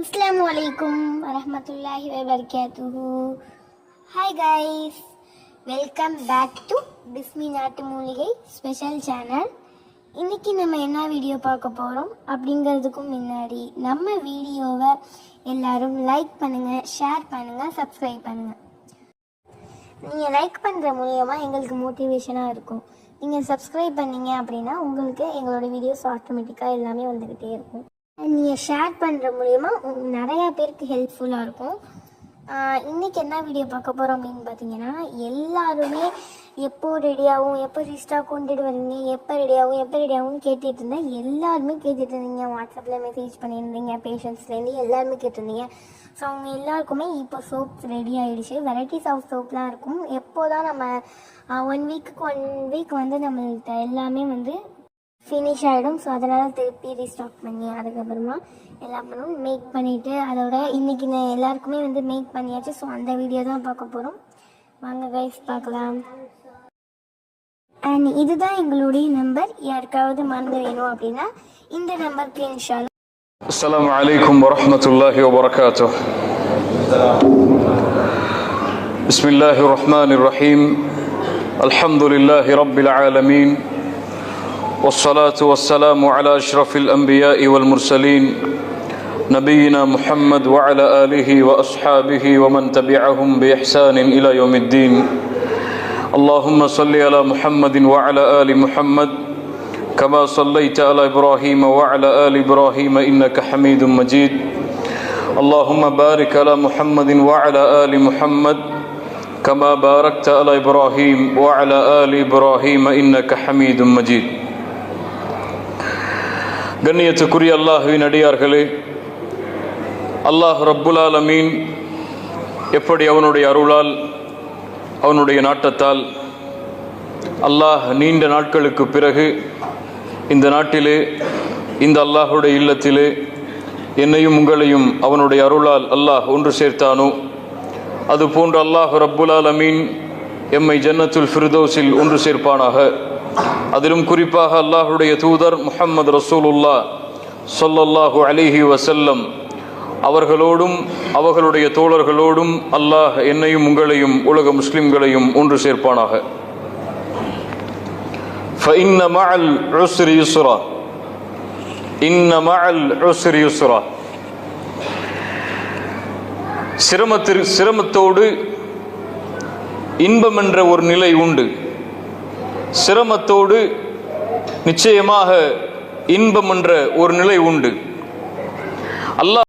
அஸ்லாம் வலைக்கும் வரமத்துல்லாஹி வபரகாத்துஹு. Hi guys welcome back to Bismi நாட்டு மூலிகை ஸ்பெஷல் சேனல் இன்றைக்கி நம்ம என்ன வீடியோ பார்க்க போகிறோம் அப்படிங்கிறதுக்கும் முன்னாடி நம்ம வீடியோவை எல்லாரும் லைக் பண்ணுங்கள் ஷேர் பண்ணுங்கள் சப்ஸ்கிரைப் பண்ணுங்கள் நீங்கள் லைக் பண்ணுற மூலியமா எங்களுக்கு மோட்டிவேஷனாக இருக்கும். நீங்கள் சப்ஸ்கிரைப் பண்ணீங்க அப்படின்னா உங்களுக்கு எங்களோட வீடியோஸ் ஆட்டோமேட்டிக்காக எல்லாமே வந்துக்கிட்டே இருக்கும். நீங்கள் ஷேர் பண்ணுற மூலயமா நிறையா பேருக்கு ஹெல்ப்ஃபுல்லாக இருக்கும். இன்றைக்கி என்ன வீடியோ பார்க்க போகிறோம் அப்படின்னு பார்த்தீங்கன்னா எல்லாருமே எப்போ ரெடியாகும் எப்போ ரிஸ்டாக கொண்டுட்டு வந்தீங்க எப்போ ரெடியாகும் எப்போ ரெடியாகும் கேட்டுட்டு இருந்தேன். எல்லாருமே கேட்டுட்டு இருந்தீங்க. வாட்ஸ்அப்பில் மெசேஜ் பண்ணியிருந்தீங்க பேஷண்ட்ஸ்லேருந்து எல்லாருமே கேட்டிருந்தீங்க. ஸோ அவங்க எல்லாருக்குமே இப்போ சோப் ரெடி ஆகிடுச்சு வெரைட்டிஸ் ஆஃப் சோப்லாம் இருக்கும். எப்போ தான் நம்ம ஒன் வீக்குக்கு ஒன் வீக் வந்து நம்மள்கிட்ட எல்லாமே வந்து ஃபினிஷ் ஆகிடும் ஸோ அதனால் திருப்பி ரீஸ்டாக் பண்ணி அதுக்கப்புறமா எல்லாம் பண்ணும் மேக் பண்ணிவிட்டு அதோட இன்றைக்கி எல்லாருக்குமே வந்து மேக் பண்ணியாச்சு ஸோ அந்த வீடியோ தான் பார்க்க போகிறோம் வாங்க கைஸ் பார்க்கலாம் அண்ட் இதுதான் எங்களுடைய நம்பர் யாருக்காவது மறந்து வேணும் அப்படின்னா இந்த நம்பருக்கு இன்ஷால்லா السلام عليكم ورحمة الله وبركاته بسم الله الرحمن الرحيم الحمد لله رب العالمين والصلاة والسلام على أشرف الأنبياء والمرسلين نبينا محمد وعلى آله وأصحابه ومن تبعهم بإحسان إلى يوم الدين. اللهم صل على محمد وعلى آل محمد كما صليت على إبراهيم وعلى آل إبراهيم إنك حميد مجيد. اللهم بارك على محمد وعلى آل محمد كما باركت على إبراهيم وعلى آل إبراهيم إنك حميد مجيد. கண்ணியத்துக்குரிய அல்லாஹுவின் அடியார்களே அல்லாஹ் ரப்புலால் அமீன் எப்படி அவனுடைய அருளால் அவனுடைய நாட்டத்தால் அல்லாஹ் நீண்ட நாட்களுக்கு பிறகு இந்த நாட்டிலே இந்த அல்லாஹுடைய இல்லத்திலே என்னையும் உங்களையும் அவனுடைய அருளால் அல்லாஹ் ஒன்று சேர்த்தானோ? அதுபோன்று அல்லாஹ் ரப்புலால் அமீன் எம்மை ஜன்னத்துல் ஃபிர்தோஸில் ஒன்று சேர்ப்பானாக. அதிலும் குறிப்பாக அல்லாஹுடைய தூதர் முஹம்மது ரசூலுல்லா ஸல்லல்லாஹு அலைஹி வஸல்லம் அவர்களோடும் அவர்களுடைய தோழர்களோடும் அல்லாஹ் என்னையும் உங்களையும் உலக முஸ்லிம்களையும் ஒன்று சேர்ப்பானாக فإن مع العسر يسرا إن مع العسر يسرا சிரமத்திற்கு சிரமத்தோடு இன்பம் என்ற ஒரு நிலை உண்டு சிரமத்தோடு நிச்சயமாக இன்பம் என்ற ஒரு நிலை உண்டு. அல்லாஹ்